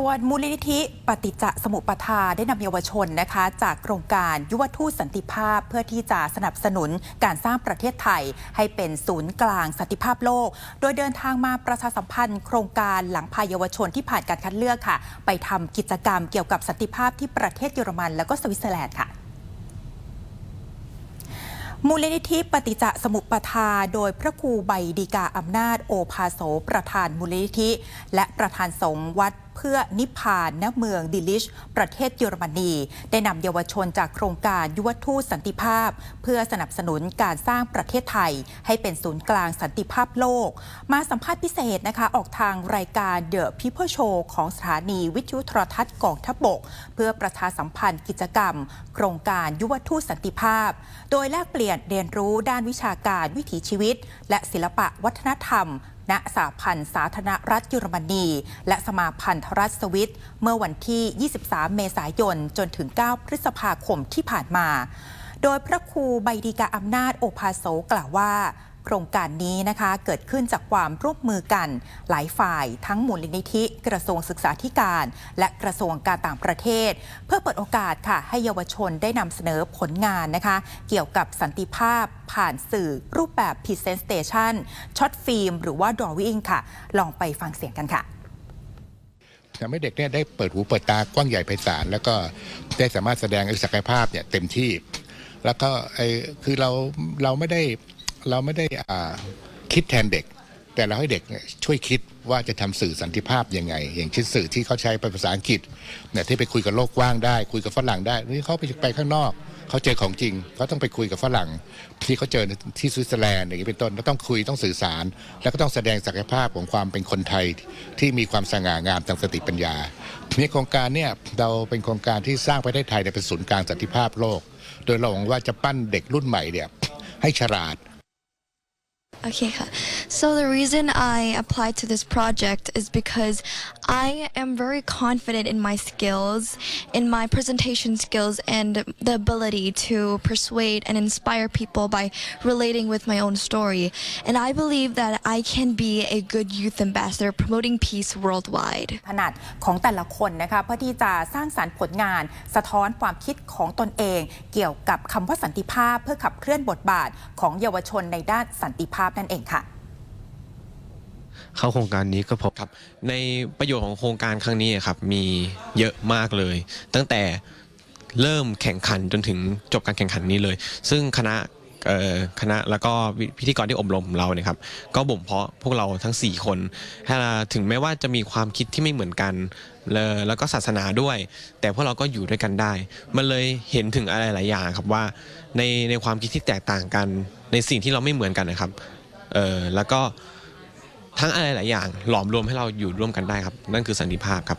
ส่วนมูลนิธิปฏิจจสมุปทาได้นำเยาวชนนะคะ จากโครงการยุวทูตสันติภาพ เพื่อที่จะสนับสนุนการสร้างประเทศไทย ให้เป็นศูนย์กลางสันติภาพโลก โดยเดินทางมาประชาสัมพันธ์ โครงการหลังพาเยาวชนที่ผ่านการคัดเลือกค่ะ ไปทำกิจกรรมเกี่ยวกับสันติภาพที่ประเทศเยอรมัน แล้วก็สวิตเซอร์แลนด์ค่ะมูลนิธิปฏิจจสมุปทา โดยพระครูใบดีกาอำนาจโอภาโสประธานมูลนิธิ และประธานสงฆ์วัด เพื่อนิพพานณเมืองดิลิช ประเทศเยอรมนี ได้นำเยาวชนจากโครงการยุวทูตสันติภาพ เพื่อสนับสนุนการสร้างประเทศไทย ให้เป็นศูนย์กลางสันติภาพโลก มาสัมภาษณ์พิเศษนะคะออกทางรายการ The People Show ของสถานีวิทยุโทรทัศน์กองทัพบก เพื่อประชาสัมพันธ์กิจกรรม โครงการยุวทูตสันติภาพ โดยแลกเปลี่ยนเรียนรู้ด้านวิชาการวิถีชีวิต และศิลปะวัฒนธรรม ณสาพันธ์สาธารณรัฐเยอรมนี และสมาพันธรัฐสวิต เมื่อวันที่ 23 เมษายน จนถึง 9 พฤษภาคมที่ผ่านมา โดยพระครูใบดีกาอำนาจโอภาโสกล่าวว่า โครงการนี้นะคะเกิดขึ้นจากความร่วมมือกัน หลายฝ่ายทั้งมูลนิธิ กระทรวงศึกษาธิการ และกระทรวงการต่างประเทศ เพื่อเปิดโอกาสค่ะให้เยาวชนได้นำเสนอผลงานนะคะ เกี่ยวกับสันติภาพผ่านสื่อรูปแบบ Presentation ช็อตฟิล์มหรือว่า Drawing ค่ะ ลองไปฟังเสียงกันค่ะทำให้เด็กเนี่ยได้เปิดหูเปิดตากว้างใหญ่ไพศาลแล้วก็ได้สามารถแสดงศักยภาพเนี่ยเต็มที่ แล้วก็ไอ้คือเราเราไม่ได้ เราไม่ได้อ่าคิดแทนเด็ก แต่เราให้เด็กช่วยคิดว่าจะทำสื่อสันติภาพยังไง อย่างเช่นสื่อที่เขาใช้เป็นภาษาอังกฤษเนี่ยที่ไปคุยกับโลกกว้างได้ คุยกับฝรั่งได้นี่เขาไปไปข้างนอกเขาเจอของจริงเขาต้องไปคุยกับฝรั่งที่เขาเจอที่สวิตเซอร์แลนด์อย่างนี้เป็นต้นแล้วต้องคุยต้องสื่อสาร แล้วก็ต้องแสดงศักยภาพของความเป็นคนไทยที่มีความสง่างามทางสติปัญญาในโครงการเนี่ยเราเป็นโครงการที่สร้างประเทศไทยเนี่ยเป็นศูนย์กลางสันติภาพโลก โดยเราหวังว่าจะปั้นเด็กรุ่นใหม่เนี่ยให้ฉลาด Okay,so the reason I applied to this project is because I am very confident in my skills, in my presentation skills, and the ability to persuade and inspire people by relating with my own story. And I believe that I can be a good youth ambassador promoting peace worldwide. ถนัดของแต่ละคนนะคะเพื่อที่จะสร้างสารรค์ผลงาน สะท้อนความคิดของตนเอง เกี่ยวกับคำว่าสันติภาพเพื่อขับเคลื่อนบทบาทของเยาวชนในด้านสันติภาพนั่นเองค่ะ เข้าโครงการนี้ก็พบครับ ในประโยชน์ของโครงการครั้งนี้ครับมีเยอะมากเลย ตั้งแต่เริ่มแข่งขันจนถึงจบการแข่งขันนี้เลย ซึ่งคณะคณะแล้วก็พิธีกรที่อบรมเราเนี่ยครับก็บ่มเพาะพวกเราทั้ง 4 คนให้เราถึงแม้ว่าจะมีความคิดที่ไม่เหมือนกันแล้วแล้วก็ศาสนาด้วย แต่พวกเราก็อยู่ด้วยกันได้ มันเลยเห็นถึงอะไรหลายอย่างครับว่าในในความคิดที่แตกต่างกัน ในสิ่งที่เราไม่เหมือนกันนะครับแล้วก็ ทั้งอะไรหลายอย่างหลอมรวมให้เราอยู่ร่วมกันได้ครับ นั่นคือสันติภาพครับ